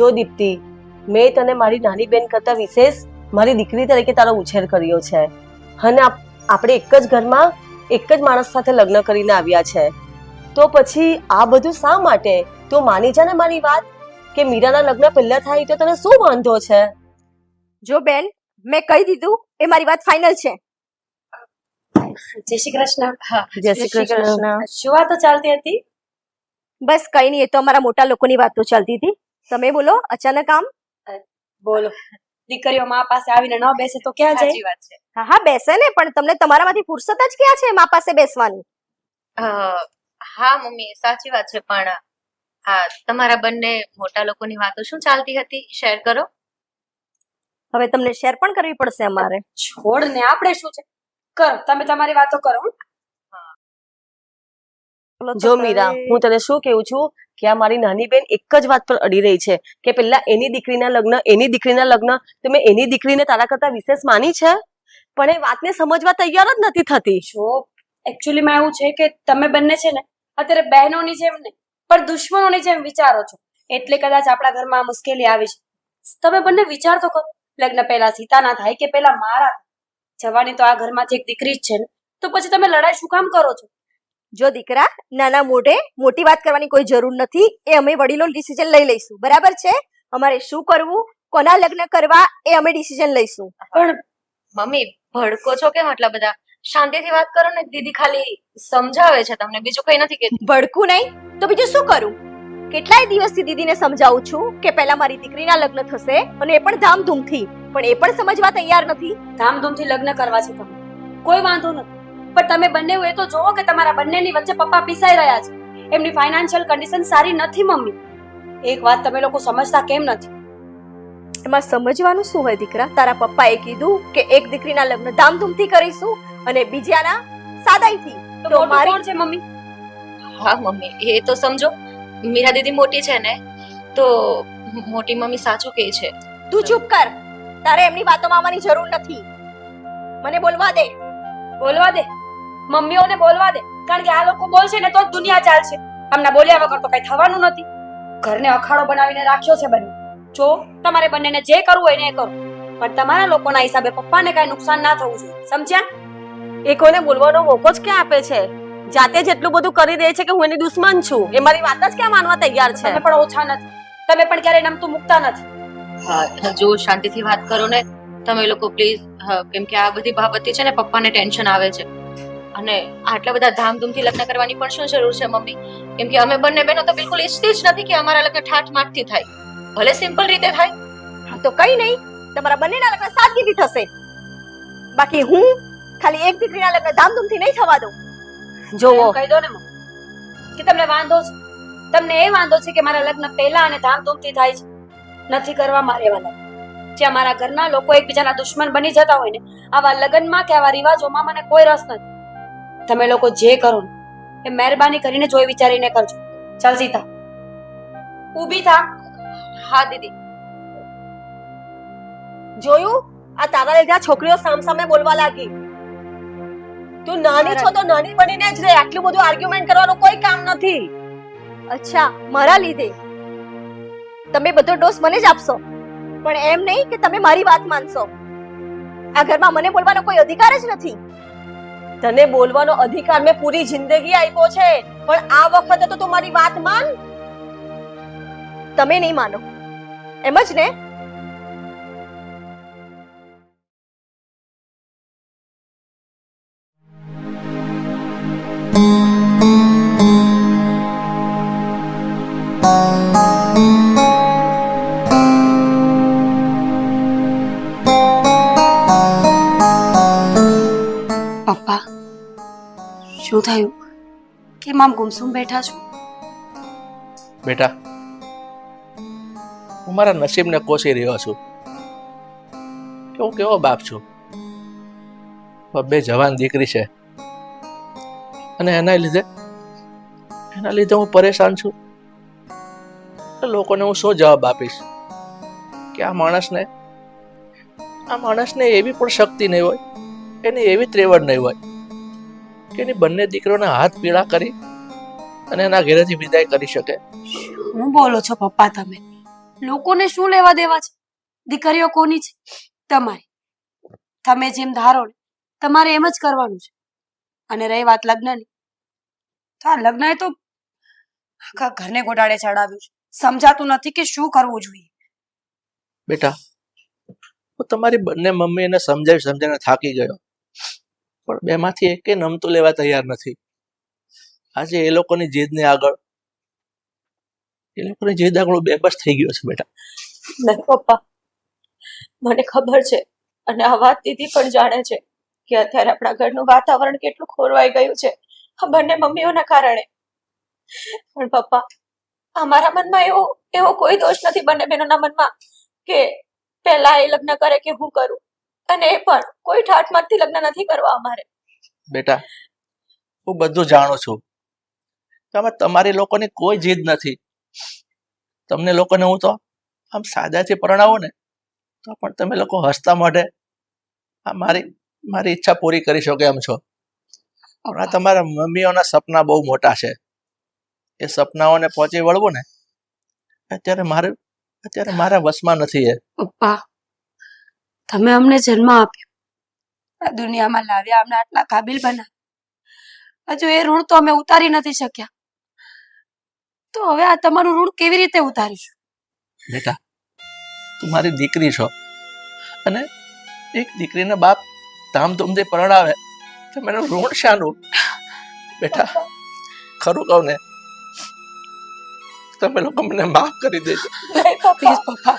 જો દીપ્તિ મેં તને મારી નાની બેન કરતા વિશેષ મારી દીકરી તરીકે તારો ઉછેર કર્યો છે. અને આપણે એક જ ઘરમાં એક જ માણસ સાથે લગ્ન કરીને આવ્યા છે. તો પછી આ બધું શા માટે? તું માની જા ને મારી વાત કે મીરાના લગ્ન પહેલા થાય તો તને શું વાંધો છે? જો બેન મેં કહી દીધું એ મારી વાત ફાઇનલ છે. જય શ્રી કૃષ્ણ. હા જય શ્રી કૃષ્ણ. શું વાતો ચાલતી હતી? બસ કઈ નહીં એ તો અમારા મોટા લોકોની વાતો ચાલતી હતી. તમે બોલો અચાનક આમ? બોલો. દીકરીઓ મા પાસે આવીને ન બેસે તો ક્યાં જાય? વાત છે. હા હા બેસે ને પણ તમને તમારામાંથી ફુરસત જ ક્યાં છે મા પાસે બેસવાની? હા મમ્મી સાચી વાત છે પણ હા તમારા બંને મોટા લોકોની વાતો શું ચાલતી હતી? શેર કરો. હવે તમને શેર પણ કરવી પડશે અમારે. છોડ ને આપણે શું છે? કરો તમે તમારી વાતો કરો જો મીરા હું તને શું કેવું છું કે આ મારી નાની બેન એક જ વાત પર અડી રહી છે કે પેલા એની દીકરીના લગ્ન એની દીકરીના લગ્ન તો મેં એની દીકરીને તારા કરતા વિશેષ માની છે? પણ એ વાતને સમજવા તૈયાર જ નથી થતી. જો એકચ્યુઅલી માં એવું છે કે તમે બંને છે ને અત્યારે બહેનોની જેમ ને પણ દુશ્મનોની જેમ વિચારો છો. એટલે કદાચ આપણા ઘરમાં મુશ્કેલી આવી છે. તમે બંને વિચાર તો કરો. લગ્ન પહેલા સીતાના થાય કે પહેલા મારા જવાની તો આ ઘરમાંથી એક દીકરી જ છે ને. તો પછી તમે લડાઈ શું કામ કરો છો? જો દીકરા નાના મોઢે મોટી વાત કરવાની કોઈ જરૂર નથી એ અમે વડીલો ડિસિઝન લઈ લઈશું. બરાબર છે? અમારે શું કરવું કોના લગ્ન કરવા એ અમે ડિસિઝન લઈશું. પણ મમ્મી ભડકો છો કેમ આટલા બધા? શાંતિથી વાત કરો ને દીદી ખાલી સમજાવે છે તમને બીજું કઈ નથી કહેતી. ભડકું નહીં તો બીજું શું કરું? કેટલાય દિવસથી દીદીને સમજાવું છું કે પહેલા મારી દીકરીના લગ્ન થશે અને એ પણ ધામધૂમથી. પણ એ પણ સમજવા તૈયાર નથી. ધામધૂમથી લગ્ન કરવા છે તમે. કોઈ વાંધો નથી. પણ તમે બંને એ તો જોવો કે તમારા બંનેની વચ્ચે પપ્પા પીસાઈ રહ્યા છે. એમની ફાઇનાન્શિયલ કન્ડિશન સારી નથી મમ્મી. એક વાત તમે લોકો સમજતા કેમ નથી? એમાં સમજવાનું શું હોય દીકરા? તારા પપ્પાએ કીધું કે એક દીકરીના લગ્ન ધામધૂમથી કરીશું અને બીજાના સાદાઈથી. તો મારી- કોણ છે મમ્મી? હા મમ્મી એ તો સમજો. મીરા દીદી મોટી છે ને તો મોટી મમ્મી સાચું કહે છે. તું ચૂપ કર. તારે એમની વાતોમાં આવવાની જરૂર નથી. મને બોલવા દે. બોલવા દે? મમ્મીઓને બોલવા દે. કારણ કે આ લોકો બોલશે ને તો જ દુનિયા ચાલશે. હમણાં બોલ્યા વગર તો કઈ થવાનું નથી. ઘરને અખાડો બનાવીને રાખ્યો છે બંને. જો તમારે બંનેને જે કરવું હોય ને એ કરો. પણ તમારા લોકોના હિસાબે પપ્પાને કઈ નુકસાન ના થવું જોઈએ. સમજ્યા? એ કોઈને બોલવાનો મોકો જ ક્યાં આપે છે? જાતે જ એટલું બધું કરી દે છે કે હું એની દુશ્મન છું. એ મારી વાત જ ક્યાં માનવા તૈયાર છે? તમે પણ ઓછા નથી. તમે પણ ક્યારેય નમતું મૂકતા નથી. હા જો શાંતિથી વાત કરો ને તમે લોકો પ્લીઝ કેમ કે આ બધી બાબતથી છે ને પપ્પાને ટેન્શન આવે છે. અને આટલા બધા ધામધૂમથી લગ્ન કરવાની પણ શું જરૂર છે મમ્મી? કેમ કે અમે બંને બહેનો તો બિલકુલ ઈચ્છતી જ નથી કે અમારા લગ્ન ઠાઠ માઠથી થાય. ભલે સિમ્પલ રીતે થાય. હા તો કઈ નહીં. તમારા બંનેના લગ્ન સાદગીથી થશે. બાકી હું ખાલી એક દીકરીના લગ્ન ધામધૂમથી નહીં થવા દઉં. જોવો કહી દો ને કે તમને વાંધો છે તમને એ વાંધો છે કે મારા લગ્ન પહેલા અને ધામધૂમથી થાય છે. નથી કરવા મારે એવા લગ્ન જ્યાં મારા ઘરના લોકો એકબીજાના દુશ્મન બની જતા હોય ને આવા લગ્નમાં કે આવા રિવાજોમાં મને કોઈ રસ નથી. તમે લોકો જે કરો એ મહેરબાની કરીને જોઈ વિચારીને કરજો. ચાલ સીતા. ઊભી થા. હા, દીદી. જોયું? આ તારા લીધે છોકરીઓ સામસામે બોલવા લાગી. તું નાની છો તો નાની બનીને જ રહે. આટલું બધું આર્ગ્યુમેન્ટ કરવાનું કોઈ કામ નથી. અચ્છા, મારા લીધે? તમે બધો ડોસ મને જ આપશો. પણ એમ નહીં કે તમે મારી વાત માનશો. આ ઘરમાં મને બોલવાનો કોઈ અધિકાર જ નથી. તને બોલવાનો અધિકાર મેં પૂરી જિંદગી આપ્યો છે, પણ આ વખતે તો તું મારી વાત માન. તમે નહીં માનો. એમ જ ને? પપ્પા આમ ગુમસુમ બેઠા છો. બેટા, હું મારા નસીબને કોસી રહ્યો છું. કે હું કેવો બાપ છું. બે જવાન દીકરી છે. અને એના લીધે એના લીધે હું પરેશાન છું. લોકોને હું શું જવાબ આપીશ? કે આ માણસને આ માણસને એવી પણ શક્તિ નહીં હોય, એની એવી ત્રેવડ નહીં હોય, કે એની બંને દીકરીઓના હાથ પીળા કરી અને એના ઘેરેથી વિદાય કરી શકે. હું બોલો છો પપ્પા તમે? લોકોને શું લેવા દેવા છે? દીકરીઓ કોની છે? તમારી. તમે જેમ ધારો ને તમારે એમ જ કરવાનું છે. અને રહી વાત લગ્નની. તો આ લગ્નએ તો આખા ઘરને ગોટાળે ચડાવ્યું છે. સમજાતું નથી કે શું કરવું જોઈએ. બેટા હું તમારી બંને મમ્મી એને સમજાવી સમજાવીને થાકી ગયો. પણ બેમાંથી એકે નમતું લેવા તૈયાર નથી. આજે એ લોકોની જીદને આગળ એ લોકોની જીદ આગળ બેબસ થઈ ગયો છે બેટા. નહીં પપ્પા મને ખબર છે અને આ વાત દીદી પણ જાણે છે કે અત્યારે આપણા ઘરનું વાતાવરણ કેટલું ખોરવાઈ ગયું છે. આ બંને મમ્મીઓના કારણે. પણ પપ્પા અમારા મનમાં એવો એવો કોઈ દોષ નથી બંને બહેનોના મનમાં કે પહેલા એ લગ્ન કરે કે હું કરું. અને એ પણ કોઈ ઠાઠમાટથી લગ્ન નથી કરવા અમારે. બેટા હું બધું જાણું છું. આમાં તમારી લોકોની કોઈ જીદ નથી. તમને લોકોને હું તો આમ સાદાથી પરણાવો ને, તો પણ તમે લોકો હસતા મોઢે આ મારી મારી ઈચ્છા પૂરી કરી શકો એમ છો. આ તમારા મમ્મીઓના સપના બહુ મોટા છે. એ સપનાઓને પહોંચી વળવું ને, અત્યારે મારે, અત્યારે મારા વશમાં નથી એ. પપ્પા, તમે અમને જન્મ આપ્યો. આ દુનિયામાં લાવ્યા અમને આટલા કાબિલ બનાવ્યા. હજુ એ ઋણ તો અમે ઉતારી નથી શક્યા. તો હવે આ તમારું ઋણ કેવી રીતે ઉતારીશું? બેટા તું મારી દીકરી છો અને એક દીકરીને બાપ ધામધૂમથી પરણાવે તો મને ઋણ શાનું? બેટા ખરું કહું ને તમે લોકો મને માફ કરી દેજો. પ્લીઝ પપ્પા.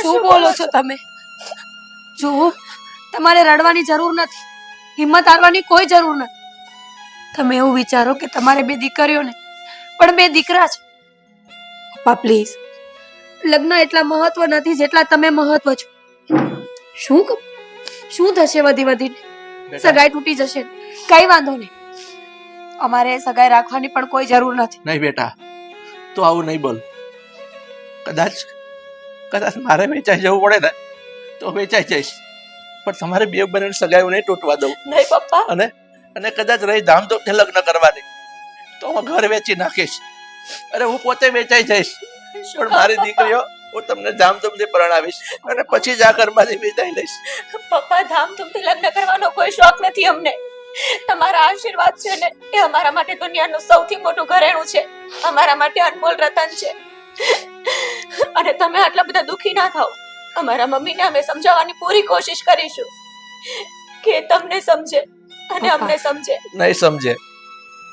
શું બોલો છો તમે? જો તમારે રડવાની જરૂર નથી. હિંમત હારવાની કોઈ જરૂર નથી. તમે એવું વિચારો કે તમારે બે દીકરીઓને પણ બે દીકરા છે. પપ્પા પ્લીઝ લગ્ન એટલા મહત્વ નથી જેટલા તમે મહત્વ છો. શું ક- શું થશે વધી વધીને? સગાઈ તૂટી જશે. કઈ વાંધો નહીં. અમારે સગાઈ રાખવાની પણ કોઈ જરૂર નથી. નહીં બેટા તો આવું નહીં બોલ. કદાચ કદાચ મારે વેચાઈ જવું પડે ને તો વેચાઈ જઈશ. પણ તમારે બે બંને સગાઈઓ નહીં તૂટવા દઉં. નહીં પપ્પા. અને અને કદાચ રહી ધામધૂમથી લગ્ન કરવાની. તો હું ઘર વેચી નાખીશ. અરે હું પોતે વેચાઈ જઈશ. પણ મારી દીકરીઓ હું તમને ધામધૂમથી પરણાવીશ અને પછી જ આ ઘરમાંથી વિદાય લઈશ. પપ્પા ધામધૂમથી લગ્ન કરવાનો કોઈ શોખ નથી અમને. તમારા આશીર્વાદ છે ને એ અમારા માટે દુનિયાનું સૌથી મોટું ઘરેણું છે. અમારા માટે અનમોલ રતન છે. અને તમે આટલા બધા દુખી ના થાઓ. અમારા મમ્મીને અમે સમજાવવાની પૂરી કોશિશ કરીશું. કે તમને સમજે અને અમને સમજે. નહીં સમજે.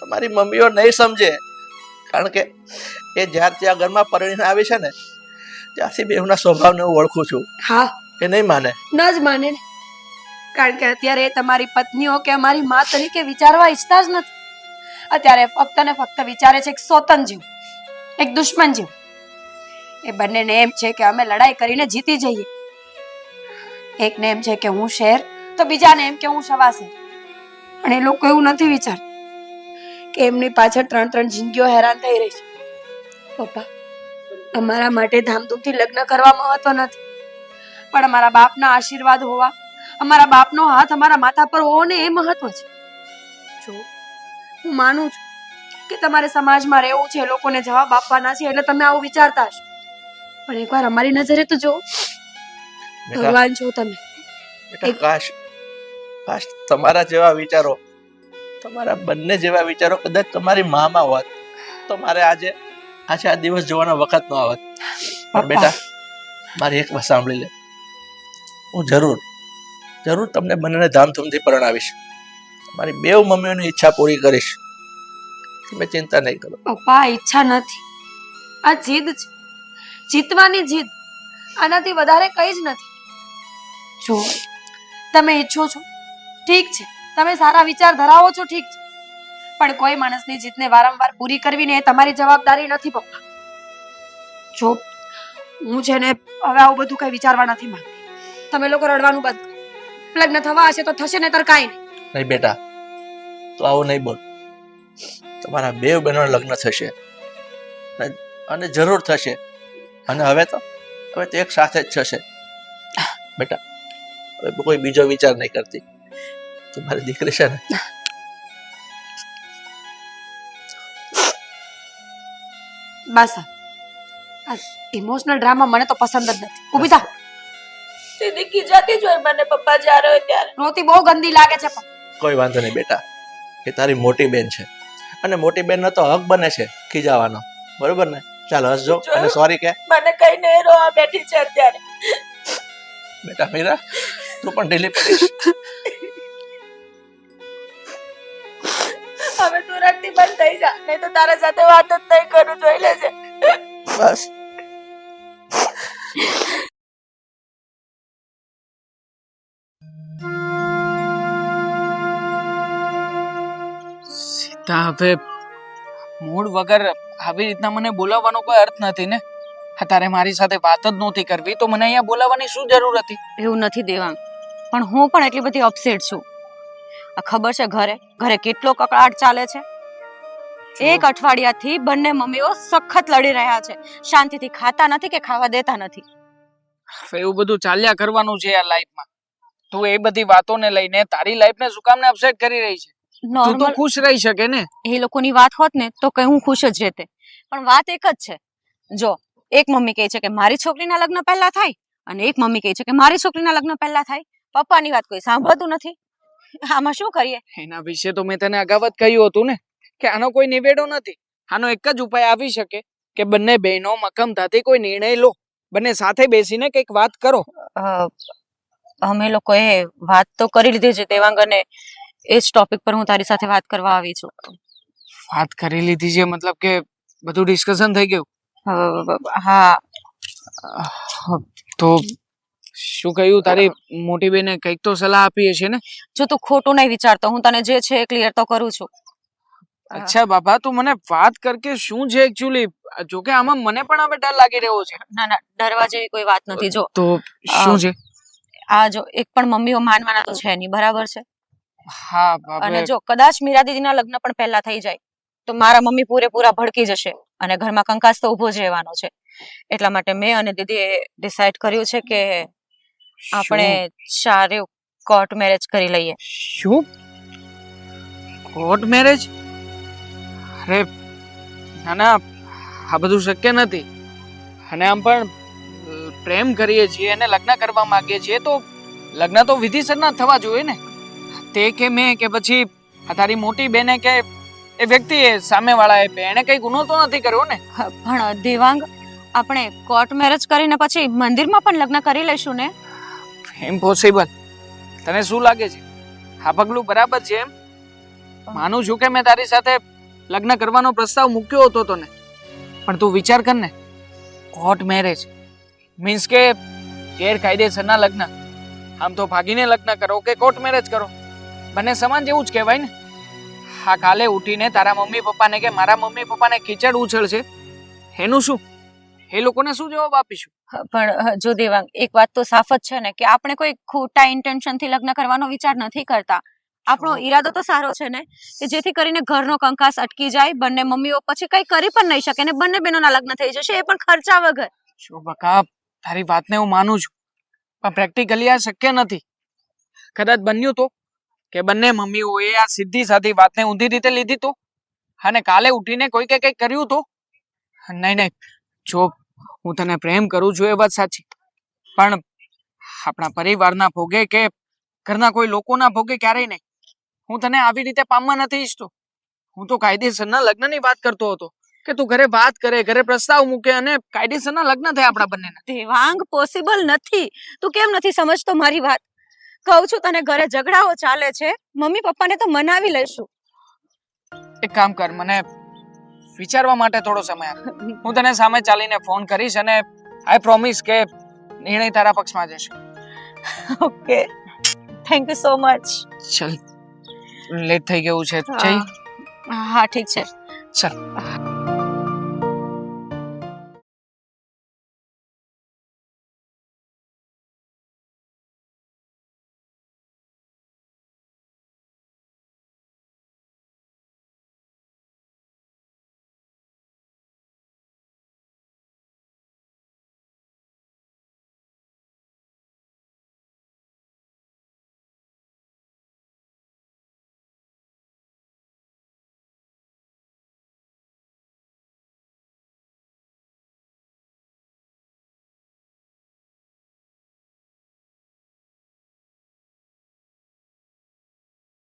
તમારી મમ્મીઓ નહીં સમજે. કારણ કે એ જ્યાં ત્યાં ઘરમાં પરણીને આવી છે ને ત્યાંથી બેવના સ્વભાવને હું ઓળખું છું. હા. એ નહીં માને. ન જ માને ને. કારણ કે અત્યારે તમારી પત્નીઓ કે અમારી મા તરીકે વિચારવા ઈચ્છતા જ નથી. અત્યારે ફક્ત ને ફક્ત વિચારે છે એક સોતન જીવ એક દુશ્મન જીવ. એ બંનેને એમ છે કે અમે લડાઈ કરીને જીતી જઈએ. એકને એમ છે કે હું શેર તો બીજાને એમ કે હું શવાશે પણ એ લોકો એવું નથી વિચારતા. કે એમની પાછળ ત્રણ ત્રણ જિંદગીઓ હેરાન થઈ રહી છે. પપ્પા અમારા માટે ધામધૂમથી લગ્ન કરવા મહત્વ નથી. પણ અમારા બાપના આશીર્વાદ હોવા અમારા બાપનો હાથ અમારા માથા પર હોવો ને એ મહત્વ છે. જો હું માનું છું કે તમારે સમાજમાં રહેવું છે લોકોને જવાબ આપવાના છે એટલે તમે આવું વિચારતા હશો. પણ એકવાર અમારી નજરે તો જો ભગવાન છો તમે. કાશ કાશ તમારા જેવા વિચારો તમારા બંને જેવા વિચારો કદાચ તમારી મામાં હોત. તો મારે આજે આજે આ દિવસ જોવાનો વખત ન આવત પણ બેટા મારી એક વાત સાંભળી લે. હું જરૂર જરૂર તમને બંનેને ધામધૂમથી પરણાવીશ. મારી બે મમ્મીઓની ઈચ્છા પૂરી કરીશ. તમે ચિંતા નહીં કરો. પપ્પા ઈચ્છા નથી. આ જીદ છે. જીતવાની જીદ. આનાથી વધારે કંઈ જ નથી. જો તમે ઈચ્છો છો. ઠીક છે. તમે સારા વિચાર ધરાવો છો, ઠીક છે. પણ કોઈ માણસની જીતને વારંવાર પૂરી કરવી ને એ તમારી જવાબદારી નથી, પપ્પા. જો, હું છે ને હવે આવું બધું કઈ વિચારવા નથી માંગતી. તમે લોકો રડવાનું બંધ લગ્ન થવા હશે તો થશે ને તર કાંઈ નહીં. નહીં બેટા, તો આવું નહીં બોલ. તમારા બે બહેનો લગ્ન થશે. અને- જરૂર થશે. અને હવે તો હવે તો એક સાથે જ થશે. બેટા, હવે કોઈ બીજો વિચાર નહીં કરતી. તું દીકરી છે ને. બસ ઇમોશનલ ડ્રામા મને તો પસંદ જ નથી. ઊભી થા. દીદી જાતી જ મને પપ્પા જ્યારે હોય ત્યારે. રોતી બહુ ગંદી લાગે છે પણ. કોઈ વાંધો નહીં બેટા. એ તારી મોટી બેન છે. અને મોટી બેનનો તો હક બને છે ખીજાવાનો. બરોબર ને? ચાલ હસજો અને સોરી કે. મને કઈ નહીં રોવા બેઠી છે અત્યારે. બેટા મીરા તું પણ ઢીલી પડીશ થઈ જા. નહીં તો તારા સાથે વાત જ નહીં કરું જોઈ લેજે. બસ. સીતા હવે મૂડ વગર આવી રીતના મને બોલાવવાનો કોઈ અર્થ નથી ને? તારે મારી સાથે વાત જ નહોતી કરવી તો મને અહીંયા બોલાવવાની શું જરૂર હતી? એવું નથી દેવાંગ. પણ હું પણ એટલી બધી અપસેટ છું. આ ખબર છે ઘરે? ઘરે કેટલો કકળાટ ચાલે છે? એક અઠવાડિયાથી બંને મમ્મીઓ સખત લડી રહ્યા છે. શાંતિથી ખાતા નથી કે ખાવા દેતા નથી? એવું બધું ચાલ્યા કરવાનું છે આ લાઈફમાં. તું એ બધી વાતોને લઈને તારી લાઈફને શું કામને અપસેટ કરી રહી છે. તું તો ખુશ રહી શકે ને? એ લોકોની વાત હોત ને તો કે હું ખુશ જ રહેતે. પણ વાત એક જ છે. જો એક મમ્મી કહે છે કે મારી છોકરીના લગ્ન પહેલા થાય અને એક મમ્મી કહે છે કે મારી છોકરીના લગ્ન પહેલા થાય. પપ્પાની વાત કોઈ સાંભળતું નથી? આમાં શું કરીએ? એના વિશે તો મેં તને અગાઉ જ કહ્યું હતું ને. કે આનો કોઈ નિવેડો નથી. આનો એક જ ઉપાય આવી શકે કે બંને બહેનો મક્કમતાથી કોઈ નિર્ણય લો. બંને સાથે બેસીને કંઈક વાત કરો. અમે લોકોએ વાત તો કરી લીધી છે દેવાંગ અને એ જ ટોપિક પર હું તારી સાથે વાત કરવા આવી છું. વાત કરી લીધી છે મતલબ કે બધું ડિસ્કશન થઈ ગયું? હા. તો શું કહ્યું? તારી મોટી બેને કંઈક તો સલાહ આપી હશે ને? જો તું ખોટું નહીં વિચારતો હું તને જે છે એ ક્લિયર તો કરું છું. અચ્છા બાબા તું મને વાત કર કે શું છે એકચ્યુઅલી જોકે આમાં મને પણ હવે ડર લાગી રહ્યો છે. ના ના ડરવા જેવી કોઈ વાત નથી. જો તો શું છે? આ જો એક પણ મમ્મીઓ માનવાના તો છે નહીં બરાબર છે? હા અને જો કદાચ મીરા દીદીના લગ્ન પણ પહેલા થઈ જાય તો મારા મમ્મી પૂરેપૂરા ભડકી જશે અને ઘરમાં કંકાસ તો ઊભો જ રહેવાનો છે. એટલા માટે મેં અને દીદીએ ડિસાઈડ કર્યું છે કે આપણે સારું કોર્ટ મેરેજ કરી લઈએ. શું? કોર્ટ મેરેજ અરે ના ના આ બધું શક્ય નથી. અને આમ પણ પ્રેમ કરીએ છીએ અને લગ્ન કરવા માંગીએ છીએ તો લગ્ન તો વિધિસરના થવા જોઈએ ને. તે કે મેં કે પછી આ તારી મોટી બેને કે એ વ્યક્તિએ સામેવાળાએ એણે કઈ ગુનો તો નથી કર્યો ને? પણ દેવાંગ આપણે કોર્ટ મેરેજ કરીને પછી મંદિરમાં પણ લગ્ન કરી લઈશું ને? ઇમ્પોસિબલ તને શું લાગે છે? આ પગલું બરાબર છે એમ? માનું છું કે મેં તારી સાથે લગ્ન કરવાનો પ્રસ્તાવ મૂક્યો હતો તને. પણ તું વિચાર કર ને કોર્ટ મેરેજ મીન્સ કે ગેરકાયદેસરના લગ્ન. આમ તો ભાગીને લગ્ન કરો કે કોર્ટ મેરેજ કરો. બંને સમાન જેવું જ કહેવાય ને. હા કાલે ઉઠીને તારા મમ્મી પપ્પાને કે મારા મમ્મી પપ્પાને કીચડ ઉછળશે. એનું શું? એ લોકોને શું જવાબ આપીશું? પણ જો દેવાંગ, એક વાત તો સાફ જ છે ને, કે આપણે કોઈ ખોટા ઇન્ટેન્શનથી લગ્ન કરવાનો વિચાર નથી કરતા. આપણો ઈરાદો તો સારો છે ને કે જેથી કરીને ઘરનો કંકાસ અટકી જાય બંને મમ્મીઓ પછી કઈ કરી પણ નહીં શકે ને બંને બહેનોના લગ્ન થઈ જશે એ પણ ખર્ચા વગર. બકા તારી વાતને હું માનું છું પણ પ્રેક્ટિકલી આ શક્ય નથી. કદાચ બન્યું તો કે બંને મમ્મીઓએ આ સીધી સાધી વાતને ઊંધી રીતે લીધી તો અને કાલે ઉઠીને કોઈકે કંઈક કર્યું તો? નહીં નહીં જો હું તને પ્રેમ કરું છું એ વાત સાચી પણ આપણા પરિવારના ભોગે કે ઘરના કોઈ લોકોના ભોગે ક્યારેય નહીં. હું તને આવી રીતે પામવા નથી ઈચ્છતો. હું તો કાયદેસરના લગ્નની વાત કરતો હતો કે તું ઘરે વાત કરે ઘરે પ્રસ્તાવ મૂકે અને કાયદેસરના લગ્ન થાય આપણા બંનેના. દેવાંગ પોસિબલ નથી. તું કેમ નથી સમજતો મારી વાત? કહું છું તને ઘરે ઝઘડાઓ ચાલે છે. મમ્મી પપ્પાને તો મનાવી લઈશું. એક કામ કર મને વિચારવા માટે થોડો સમય આપ. હું તને સામે ચાલીને ફોન કરીશ અને આઈ પ્રોમિસ કે નિર્ણય તારા પક્ષમાં જશે. Okay thank you so much ચલ. લેટ થઈ ગયું છે. હા ઠીક છે. ચલ.